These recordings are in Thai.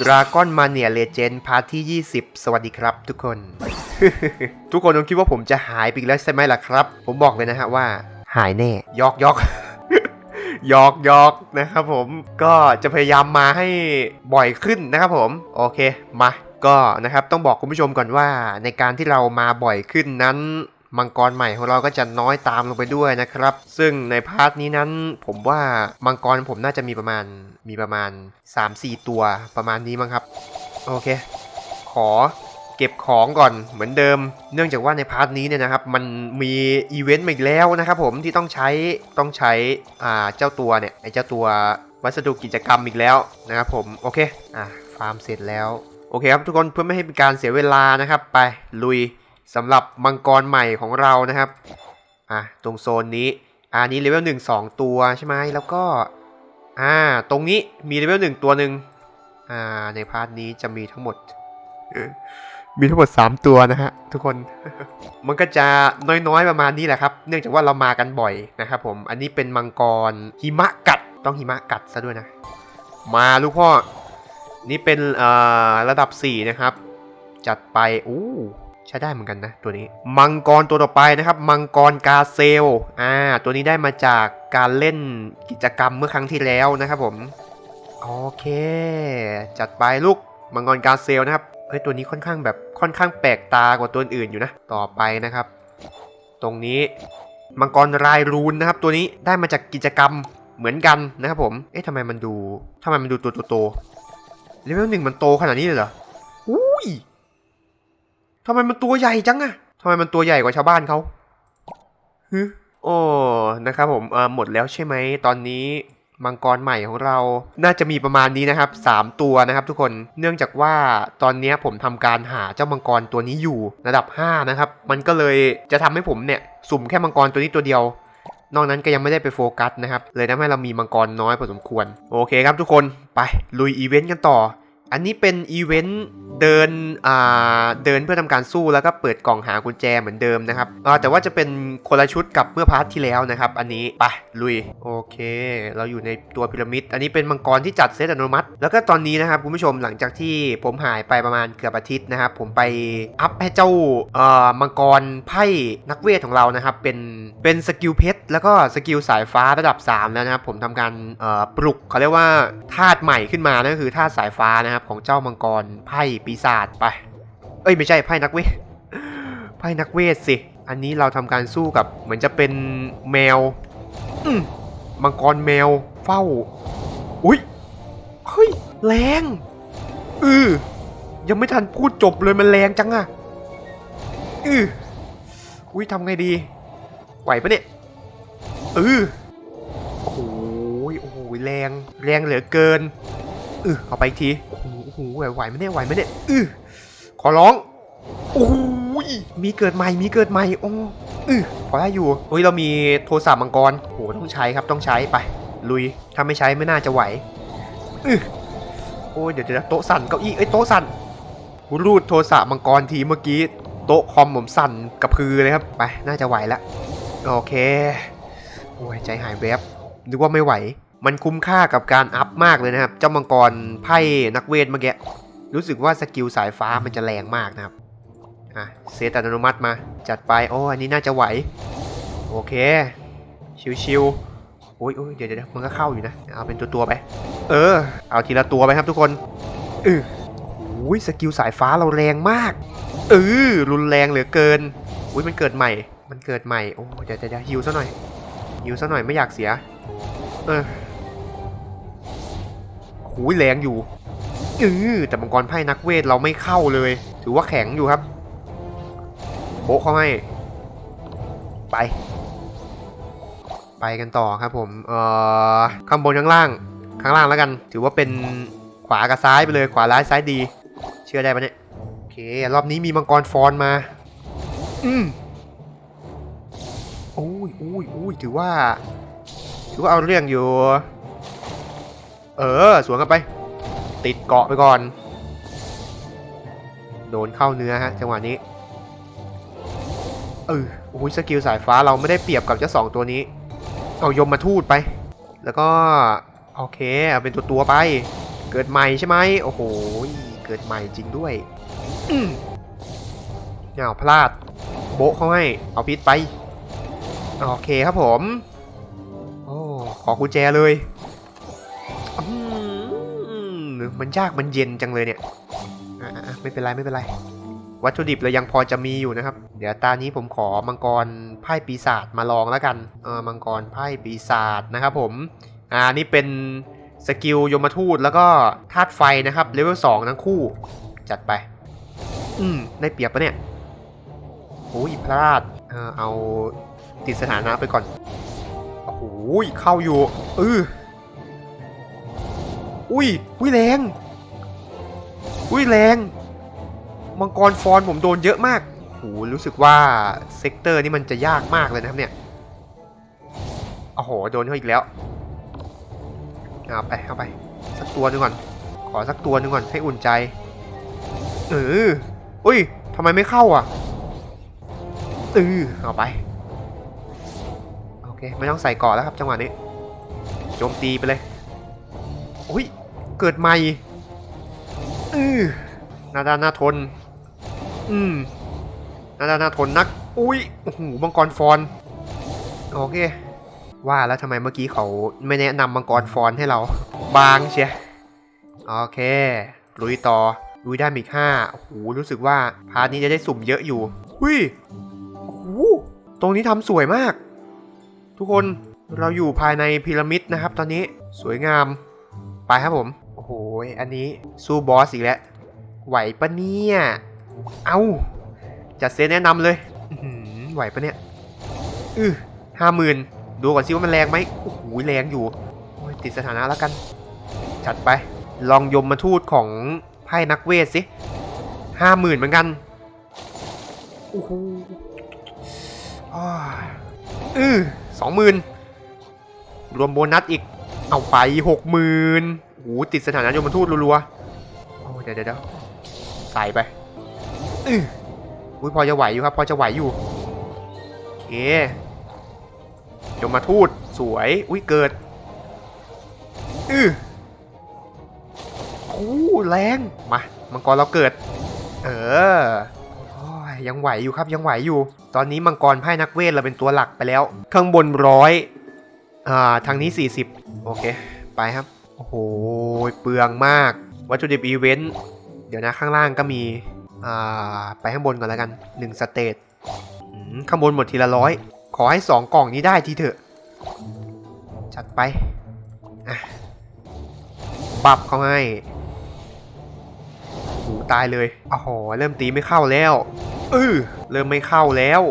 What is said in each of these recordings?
Dragon Mania Legend พาร์ทที่ 20 สวัสดีครับทุกคน ทุกคนคงคิดว่าผมจะหายไปอีกแล้วใช่ไหมล่ะครับ ผมบอกเลยนะฮะว่า หายแน่ยอกยอกยอกยอกนะครับผมก็จะพยายามมาให้บ่อยขึ้นนะครับผม โอเคมาก็นะครับต้องบอกคุณผู้ชมก่อนว่าในการที่เรามาบ่อยขึ้นนั้น มังกรใหม่ของเราก็จะน้อยตามลงไปด้วยนะครับ ซึ่งในพาร์ทนี้นั้นผมว่ามังกรผมน่าจะมีประมาณมีประมาณ 3-4 ตัวประมาณนี้มั้งครับ โอเค ขอเก็บของก่อนเหมือนเดิม เนื่องจากว่าในพาร์ทนี้เนี่ยนะครับ มันมีอีเวนต์มาอีกแล้วนะครับผมที่ต้องใช้ต้องใช้อ่าเจ้าตัวเนี่ยไอเจ้าตัววัสดุกิจกรรมอีกแล้วนะครับผมโอเคอะฟาร์มเสร็จแล้ว โอเคครับทุกคนเพื่อไม่ให้เป็นการเสียเวลานะครับ ไปลุย สำหรับมังกรใหม่ของเรานะครับอะตรงโซนนี้อันนี้เลเวลหนึ่งสองตัวใช่ไหมแล้วก็อ่าตรงนี้มีเลเวลหนึ่งตัวหนึ่งอ่าในพาร์ทนี้จะมีทั้งหมด มีทั้งหมด 3 ตัวนะฮะทุกคนมันก็จะน้อยๆประมาณนี้แหละครับ เนื่องจากว่าเรามากันบ่อยนะครับผมอันนี้เป็นมังกรหิมะกัดต้องหิมะกัดซะด้วยนะ มาลูกพ่อ นี่เป็นอ่อระดับ 4 นะครับ จัดไปอู้ ใช้ได้เหมือนกันนะตัวนี้ มังกรตัวต่อไปนะครับ มังกรกาเซลอ่าตัวนี้ได้มาจากการเล่นกิจกรรมเมื่อครั้งที่แล้วนะครับผมโอเค จัดไปลูกมังกรกาเซลนะครับเฮ้ยตัวนี้ค่อนข้างแบบค่อนข้างแปลกตากว่าตัวอื่นอยู่นะต่อไปนะครับ ตรงนี้มังกรรายรูนนะครับ ตัวนี้ได้มาจากกิจกรรมเหมือนกันนะครับผม เอ๊ะทำไมมันดูทำไมมันดูตัวโตๆเลเวลหนึ่งมันโตขนาดนี้เลยเหรอ ทำไมมันตัวใหญ่จังอะทำไมมันตัวใหญ่กว่าชาวบ้านเขาฮึโอ้ นะครับผมเออหมดแล้วใช่ไหม ตอนนี้มังกรใหม่ของเรา น่าจะมีประมาณนี้นะครับ 3 ตัวนะครับทุกคน เนื่องจากว่าตอนนี้ผมทำการหาเจ้ามังกรตัวนี้อยู่ระดับ 5 นะครับ มันก็เลยจะทำให้ผมเนี่ยสุ่มแค่มังกรตัวนี้ตัวเดียว นอกนั้นก็ยังไม่ได้ไปโฟกัสนะครับ เลยทำให้เรามีมังกรน้อยพอสมควร โอเคครับทุกคน ไปลุยอีเวนต์กันต่อ อันนี้เป็นอีเวนต์ เดินอ่าเดินเพื่อทำการสู้แล้วก็เปิดกล่องหากุญแจเหมือนเดิมนะครับอ่าแต่ว่าจะเป็นคนละชุดกับเมื่อพาร์ทที่แล้วนะครับ อันนี้ไปลุยโอเค เราอยู่ในตัวพีระมิด อันนี้เป็นมังกรที่จัดเซตอัตโนมัติ แล้วก็ตอนนี้นะครับคุณผู้ชมหลังจากที่ผมหายไปประมาณเกือบอาทิตย์นะครับ ผมไปอัพให้เจ้าเอ่อมังกรไพ่นักเวทของเรานะครับ เป็นเป็นสกิลเพชรแล้วก็สกิลสายฟ้าระดับ 3 แล้วนะครับ ผมทำการเอ่อปลุกเขาเรียกว่าธาตุใหม่ขึ้นมานั่นก็คือธาตุสายฟ้านะครับของเจ้ามังกรไพ่ปีศาจไป เอ้ยไม่ใช่ไพ่นักเวท ไพ่นักเวทสิ อันนี้เราทำการสู้กับเหมือนจะเป็นแมวอมมังกรแมวเฝ้า อุ้ย เฮ้ย แรงเออยังไม่ทันพูดจบเลยมันแรงจังอะเอออุ้ยทำไงดี ไหวปะเนี่ยเออโอ้โหโอ้โหแรง แรงเหลือเกินเออเอาไปอีกที โอ้โหโอ้โหไหวไหวไมเนี่ยไหวไหมเนี่ยเออขอร้องโอ้ยมีเกิดใหม่มีเกิดใหม่โอ้เออพอได้อยู่เฮ้ยเรามีโทรศัพท์มังกรโอ้โหต้องใช้ครับต้องใช้ไปลุยถ้าไม่ใช้ไม่น่าจะไหวอื้อโอ้ยเดี๋ยวเดี๋ยวโต๊ะสั่นเก้าอี้เอ้ยโต๊ะสั่นรูดโทรศัพท์มังกรทีเมื่อกี้โต๊ะคอมผมสั่นกระพือเลยครับไปน่าจะไหวละโอเคโอ้ยใจหายแวบนึกว่าไม่ไหว มันคุ้มค่ากับการอัพมากเลยนะครับ เจ้ามังกรไพ่นักเวทเมื่อกี้รู้สึกว่าสกิลสายฟ้ามันจะแรงมากนะครับ อะเซตอัตโนมัติมา จัดไป โอ้อันนี้น่าจะไหว โอเค ชิวๆโอ้ยโอ้ยเดี๋ยวเดี๋ยวมันก็เข้าอยู่นะ เอาเป็นตัวตัวๆไป เออ เอาทีละตัวไปครับทุกคนเออโอ้ยสกิลสายฟ้าเราแรงมากเออรุนแรงเหลือเกิน อุ้ยมันเกิดใหม่ มันเกิดใหม่ โอ้เดี๋ยวเดี๋ยวฮิวซะหน่อยฮิวซะหน่อยไม่อยากเสีย เออ โอ้ยแรงอยู่เออแต่มังกรไพ่นักเวทเราไม่เข้าเลย ถือว่าแข็งอยู่ครับโบเขาให้ ไป ไปกันต่อครับผม เอ่อ ข้างบนข้างล่าง ข้างล่างแล้วกัน ถือว่าเป็นขวากับซ้ายไปเลย ขวาร้ายซ้ายดี เชื่อได้ปะเนี่ย โอเค รอบนี้มีมังกรฟอนมา อืมอุ้ยอุ้ยอุ้ยถือว่า ถือว่าเอาเรื่องอยู่ เออ สวนกันไป ติดเกาะไปก่อน โดนเข้าเนื้อฮะ จังหวะนี้ เออโอ้ยสกิลสายฟ้าเราไม่ได้เปรียบกับเจ้าสองตัวนี้ เอายมมาทูดไป แล้วก็ โอเค เอาเป็นตัวตัวไป เกิดใหม่ใช่ไหม โอ้โห เกิดใหม่จริงด้วยอืมอ้าพลาด โบะเขาให้ เอาพิษไป โอเคครับผม โอ้ ขอกุญแจเลย มันยากมันเย็นจังเลยเนี่ยไม่เป็นไรไม่เป็นไร วัตถุดิบเรายังพอจะมีอยู่นะครับ เดี๋ยวตานี้ผมขอมังกรไพ่ปีศาจมาลองแล้วกันเออมังกรไพ่ปีศาจนะครับผมอ่านี่เป็นสกิลยมทูตแล้วก็ธาตุไฟนะครับเลเวล2ทั้งคู่ จัดไป อืมได้เปรียบปะเนี่ยโอ้ยพลาดเออเอาติดสถานะไปก่อนโอ้โหเข้าอยู่เออ อุ้ย อุ้ยแรง อุ้ยแรง มังกรฟอนผมโดนเยอะมากโหรู้สึกว่าเซกเตอร์นี่มันจะยากมากเลยนะครับเนี่ย โอ้โห โดนเขาอีกแล้ว เอาไป เอาไป สักตัวหนึงก่อน ขอสักตัวหนึงก่อนให้อุ่นใจ เออ อุ้ยทำไมไม่เข้าอะเออเอาไป โอเค ไม่ต้องใส่กาะแล้วครับจังหวะนี้ โจมตีไปเลยอุ้ย เกิดใหม่อือนาดานาทน อืมนาดานาทนนัก อุ้ยโอ้โหมังกรฟอนโอเค ว่าแล้วทำไมเมื่อกี้เขาไม่แนะนำมังกรฟอนให้เรา บางเชียโอเคลุยต่อลุยได้อีกห้าโอ้โหรู้สึกว่าพาร์ทนี้จะได้สุ่มเยอะอยู่หุยโอ้โหตรงนี้ทำสวยมาก ทุกคนเราอยู่ภายในพีระมิดนะครับ ตอนนี้สวยงาม ไปครับผม หอันนี้สู้บอสอีกแล้ว ไหวปะเนี่ย เอาจัดเซตแนะนำเลยไหวปะเนี่ยอือห้าหมื่นดูก่อนสิว่ามันแรงไหมโอ้โหแรงอยู่ ติดสถานะแล้วกัน จัดไป ลองยมมาทูตของไพ่นักเวทสิห้าหมื่นเหมือนกันโอ้โหอ้าวอือสองหมื่นรวมโบนัสอีก เอาไปหกหมื่น โอ้ติดสถานะยมมาทูตรัวๆโอ้เดี๋ยวเดี๋ยวเดี๋ยวใส่ไปอืออุ้ยพอจะไหวอยู่ครับ พอจะไหวอยู่โอเคยมมาทูตสวย อุ้ยเกิดอือโอ้แรงมามังกรเราเกิด เออยยังไหวอยู่ครับยังไหวอยู่ ตอนนี้มังกรไพ่นักเวทเราเป็นตัวหลักไปแล้ว ข้างบนร้อยอ่าทางนี้ 40 โอเค ไปครับ โอ้โห เปลืองมาก วัตถุดิบอีเวนต์ เดี๋ยวนะข้างล่างก็มี อ่า ไปข้างบนก่อนแล้วกัน1สเตจข้างบนหมดทีละร้อย ขอให้ 2 กล่องนี้ได้ทีเถอะ จัดไปอะบับเขาให้หูตายเลยโอ้โหเริ่มตีไม่เข้าแล้วอือเริ่มไม่เข้าแล้ว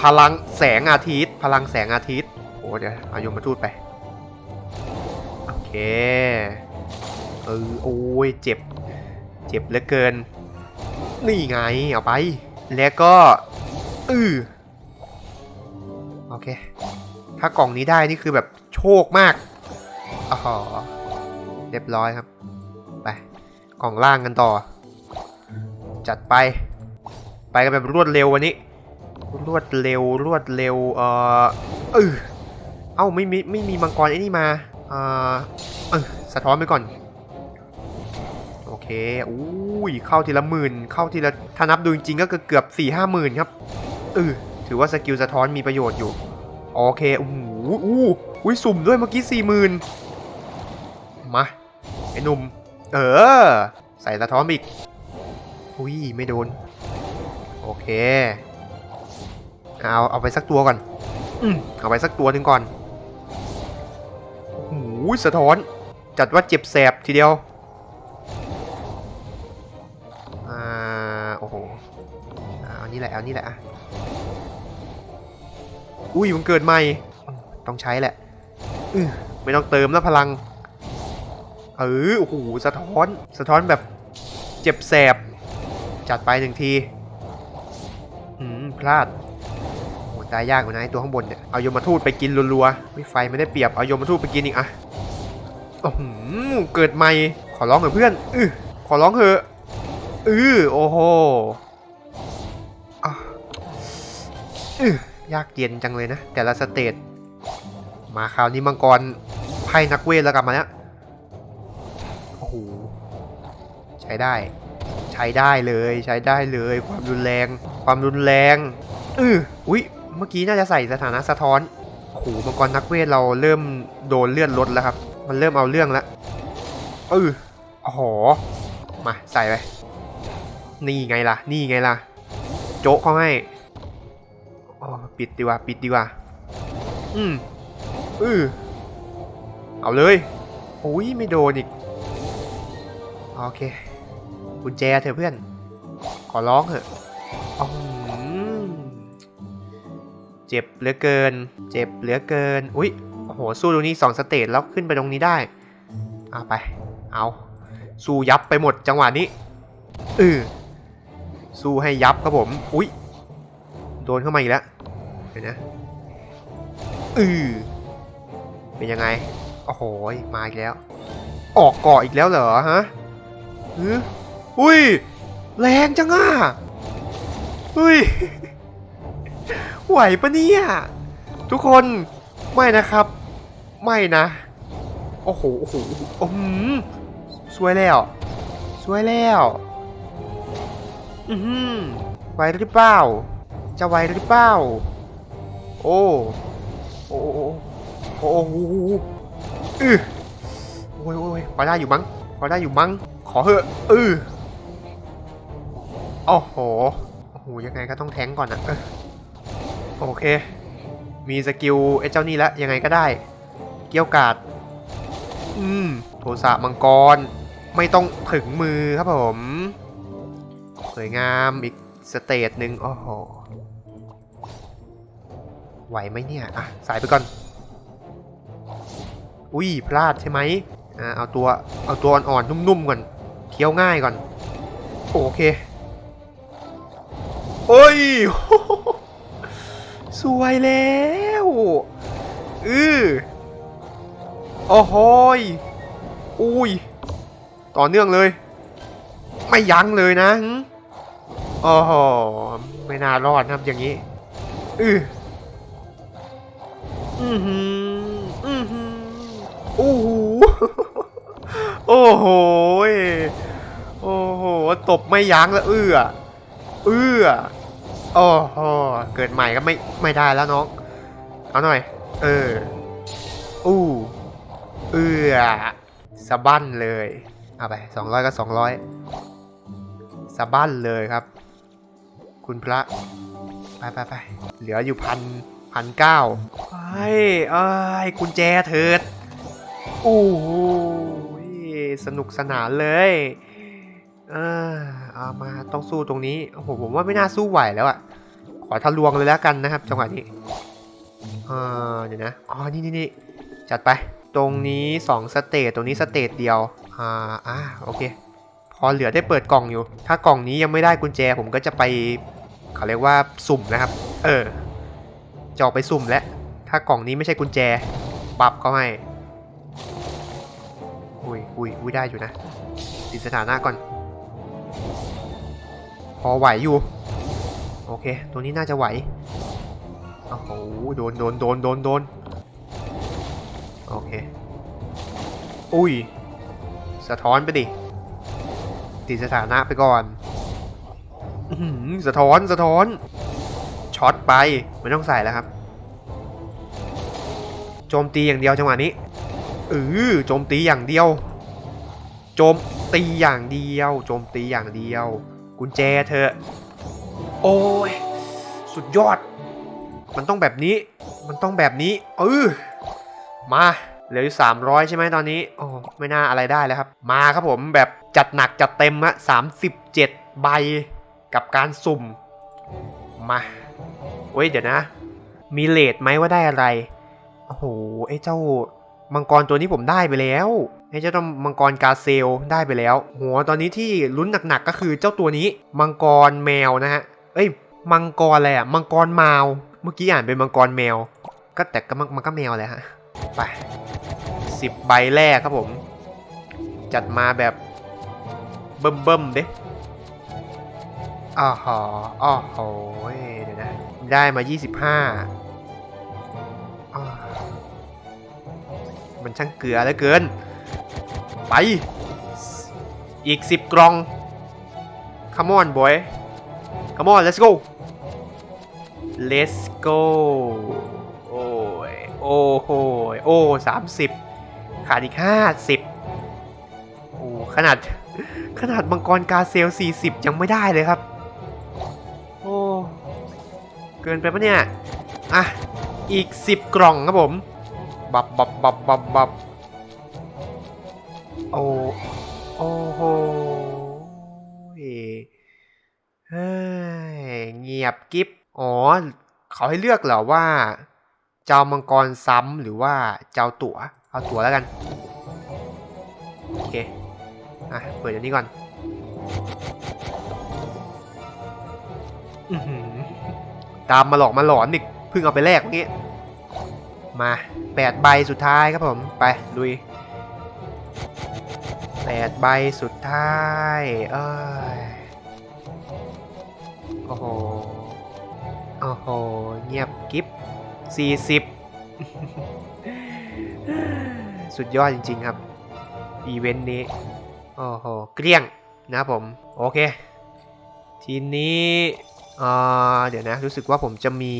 พลังแสงอาทิตย์ พลังแสงอาทิตย์โอ้เดี๋ยวอายมมาทูดไป เคเออโอ้ยเจ็บ เจ็บเหลือเกิน นี่ไง เอาไป แล้วก็อือโอเค ถ้ากล่องนี้ได้นี่คือแบบโชคมากอ๋อเรียบร้อยครับ ไป กล่องล่างกันต่อ จัดไป ไปกันแบบรวดเร็ววันนี้ รวดเร็ว รวดเร็ว เออเออเอ้าไม่มีไม่มีมังกรไอ้นี่มา อ่อเออสะท้อนไปก่อน โอเคอุ้ยเข้าทีละหมื่น เข้าทีละถ้านับดูจริงๆก็เกือบสี่ห้าหมื่นครับเออถือว่าสกิลสะท้อนมีประโยชน์อยู่ โอเคโอ้โหอู้อุ้ยสุ่มด้วยเมื่อกี้สี่หมื่นมาไอ้หนุ่ม เออ ใส่สะท้อนอีก อุ้ยไม่โดน โอเค เอาเอาไปสักตัวก่อน อืมเอาไปสักตัวหนึ่งก่อน อ้โหสะท้อน จัดว่าเจ็บแสบทีเดียว อ่า โอ้โหเอานี่แหละ เอานี่แหละอะอุ้ยมันเกิดใหม่ ต้องใช้แหละอไม่ต้องเติมแล้วพลัง เออ โอ้โห สะท้อน สะท้อนแบบเจ็บแสบ จัดไปหนึ่งที อืม พลาด ตายยากกว่านะไอตัวข้างบนเนี่ย เอายมทูตไปกินรัวๆไม่ไฟไม่ได้เปรียบ เอายมทูตไปกินอีกอะโอ้โหเกิดใหม่ ขอร้องเถอะเพื่อนอือขอร้องเถอะอือโอ้โหอะอือยากเย็นจังเลยนะ แต่ละสเตจ มาคราวนี้มังกรไพ่นักเวทแล้วกลับมาแล้วโอ้โหใช้ได้ ใช้ได้เลย ใช้ได้เลย ความรุนแรง ความรุนแรงอืออุ้ย เมื่อกี้น่าจะใส่สถานะสะท้อนโอ้โหมังกรนักเวทเราเริ่มโดนเลื่อนลดแล้วครับ มันเริ่มเอาเรื่องแล้วเออโอ้โหมาใส่ไปนี่ไงล่ะ นี่ไงล่ะ โจ๊กเขาให้อ๋อปิดดีกว่า ปิดดีกว่า อืมอือเอาเลยโอ้ยไม่โดนอีก โอเคกุญแจเถอะเพื่อน ขอร้องเถอะออหือ เจ็บเหลือเกิน เจ็บเหลือเกิน อุ๊ย โอ้โห สู้ตรงนี้สองสเตจแล้วขึ้นไปตรงนี้ได้เอาไป เอา สู้ยับไปหมดจังหวะนี้เออสู้ให้ยับครับผม อุ๊ย โดนเข้ามาอีกแล้วเดี๋ยวนะอือเป็นยังไง โอ้โห มาอีกแล้ว ออกเกาะอีกแล้วเหรอฮะหืออุ้ย แรงจังอะอุ้ย ไหวปะเนี่ย ทุกคนไม่นะครับ ไม่นะ โอ้โหโอ้โหโอ้โหสวยแล้ว สวยแล้ว อือหือไหวหรือเปล่า จะไหวหรือเปล่าโอ้โอ้โอ้โอ้โอ้โหอือโอ้ยโอ้ยพอได้อยู่มั้งพอได้อยู่มั้ง ขอเหอะอือโอ้โห โอ้โห ยังไงก็ต้องแทงก่อนอะ โอเค มีสกิลไอ้เจ้านี่แล้วยังไงก็ได้ เกี่ยวกาด อืมโทสะมังกร ไม่ต้องถึงมือครับผม สวยงามอีกสเตจหนึ่งโอ้โห ไหวไหมเนี่ย อะ สายไปก่อน อุ้ย พลาดใช่ไหมอ่าเอาตัวเอาตัวอ่อนๆนุ่มๆก่อนเคี้ยวง่ายก่อน โอเค โอ้ย สวยแล้วอือโอ้โหยอุ้ย ต่อเนื่องเลย ไม่ยั้งเลยนะโอ้โหไม่น่ารอดนะครับอย่างนี้ อืออือหืออือหือโอ้โหโอ้โหโอ้โห ตบไม่ยั้งแล้วเอื้อเอื้อ โอ้โหเกิดใหม่ก็ไม่ไม่ได้แล้วน้อง เอาหน่อย เออ อู้เอื้อสะบั้นเลย เอาไปสองร้อยก็สองร้อยสะบั้นเลยครับ คุณพระ ไปไปไปเหลืออยู่พันพันเก้าไอ้ไอ้กุญแจเถิดโอ้โหสนุกสนานเลยเออเอามาต้องสู้ตรงนี้ โอ้โห ผมว่าไม่น่าสู้ไหวแล้วอะ ขอทะลวงเลยแล้วกันนะครับ จังหวะนี้เออเดี๋ยวนะอ๋อนี่นี่นี่จัดไป ตรงนี้2สเตจตรงนี้สเตจเดียวอ่าอ่าโอเค พอเหลือได้เปิดกล่องอยู่ ถ้ากล่องนี้ยังไม่ได้กุญแจผมก็จะไปเขาเรียกว่าสุ่มนะครับ เออจะออกไปสุ่มแล้วถ้ากล่องนี้ไม่ใช่กุญแจปรับเขาให้อุ้ยอุ้ยอุ้ยได้อยู่นะติดสถานะก่อน พอไหวอยู่ โอเค ตัวนี้น่าจะไหวโอ้โหโดนโดนโดนโดนโดนโอเค อุ้ย สะท้อนไปดิ ติดสถานะไปก่อนอสะท้อนสะท้อน ช็อตไป ไม่ต้องใส่แล้วครับ โจมตีอย่างเดียวจังหวะนี้เออโจมตีอย่างเดียว โจมตีอย่างเดียว โจมตีอย่างเดียว กุญแจเธอ โอ้ย สุดยอด มันต้องแบบนี้ มันต้องแบบนี้ เออมาเหลืออยู่สามร้อยใช่ไหมตอนนี้ โอ้ไม่น่าอะไรได้แล้วครับ มาครับผมแบบจัดหนักจัดเต็มอะสามสิบเจ็ดใบกับการสุ่ม มาเว้ยเดี๋ยวนะ มีเลทไหมว่าได้อะไร โอ้โหไอ้เจ้ามังกรตัวนี้ผมได้ไปแล้วไอ้เจ้าตัวมังกรกาเซลได้ไปแล้วโหตอนนี้ที่ลุ้นหนักๆก็คือเจ้าตัวนี้มังกรแมวนะฮะ เอ้ย มังกรอะไรอะมังกรมาวเมื่อกี้อ่านเป็นมังกรแมว ก็แต่ก็มันก็แมวแหละฮะ ไปสิบใบแรกครับผม จัดมาแบบ เบิ่มเบิ่มเด้อ้อหออ้อโหเดี๋ยวนะ ได้มา 25อ้อมันช่างเกลือเหลือเกิน ไป อีก 10 กล่อง come on boy come on let's go let's go โอ้ยโอ้โหโอ้สามสิบขาดอีกห้าสิบโอ้ขนาดขนาดมังกรกาเซล40ยังไม่ได้เลยครับ โอ้ เกินไปปะเนี่ย อะ อีก10กล่องครับผม บับบับบับบับบับโอ้ โอ้โห เฮ้ยเงียบกิ๊บอ๋อเขาให้เลือกเหรอว่า เจะเอามังกรซ้ำหรือว่าเจะเอาตั๋วเอาตั๋วแล้วกัน โอเค อะ เปิดอันนี้ก่อนอตามมาหลอกมาหลอนอีกเพิ่งเอาไปแลกเมื่อกี้ มาแปดใบสุดท้ายครับผม ไปลุยแปดใบสุดท้าย เอ้ย โอ้โห โอ้โห เงียบกิ๊บสี่สิบสุดยอดจริง ๆ ครับ อีเวนต์นี้ โอ้โห เกลี้ยงนะผม โอเค ทีนี้เออเดี๋ยวนะ รู้สึกว่าผมจะมี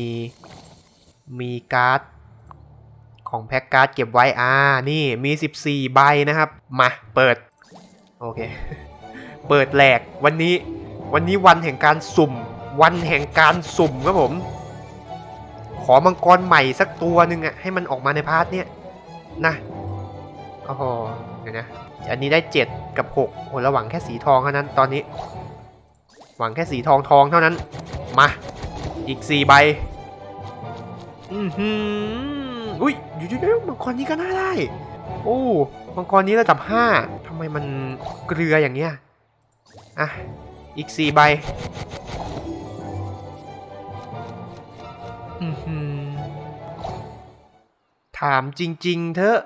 มีการ์ด ของแพ็กการ์ดเก็บไว้ อ่า นี่มี 14 ใบนะครับ มา เปิด โอเค เปิดแหลกวันนี้ วันนี้วันแห่งการสุ่ม วันแห่งการสุ่มครับผม ขอมังกรใหม่สักตัวหนึ่งอะให้มันออกมาในพาร์ทเนี้ยนะโอ้โหเดี๋ยวนะ อันนี้ได้ 7 กับ 6โอ้ระหวังแค่สีทองเท่านั้นตอนนี้ หวังแค่สีทองทองเท่านั้น มา อีก 4 ใบ อือหืออุ้ยอยู่เดี๋ยวๆมังกรนี้ก็น่าได้ โอ้มังกรนี้ระดับ 5ทำไมมันเกลืออย่างเงี้ย อะ อีก 4 ใบ ถามจริง ๆ เถอะ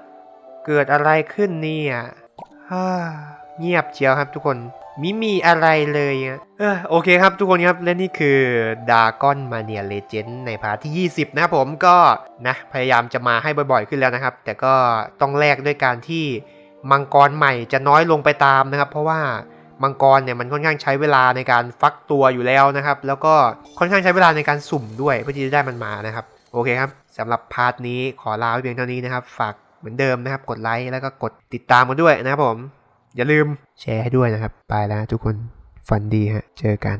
เกิดอะไรขึ้นเนี่ยฮ่าเงียบเชียวครับทุกคนมิมีอะไรเลยอะเออโอเคครับทุกคนครับ และนี่คือดากอนมาเนียเลเจนในพาร์ทที่ 20 นะผมก็นะพยายามจะมาให้บ่อยๆขึ้นแล้วนะครับ แต่ก็ต้องแลกด้วยการที่มังกรใหม่จะน้อยลงไปตามนะครับ เพราะว่า มังกรเนี่ยมันค่อนข้างใช้เวลาในการฟักตัวอยู่แล้วนะครับ แล้วก็ค่อนข้างใช้เวลาในการสุ่มด้วยเพื่อที่จะได้มันมานะครับ โอเคครับสำหรับพาร์ทนี้ขอลาไว้เพียงเท่านี้นะครับ ฝากเหมือนเดิมนะครับ กดไลค์แล้วก็กดติดตามกันด้วยนะครับผม อย่าลืมแชร์ให้ด้วยนะครับ ไปแล้วทุกคนฝันดีฮะเจอกัน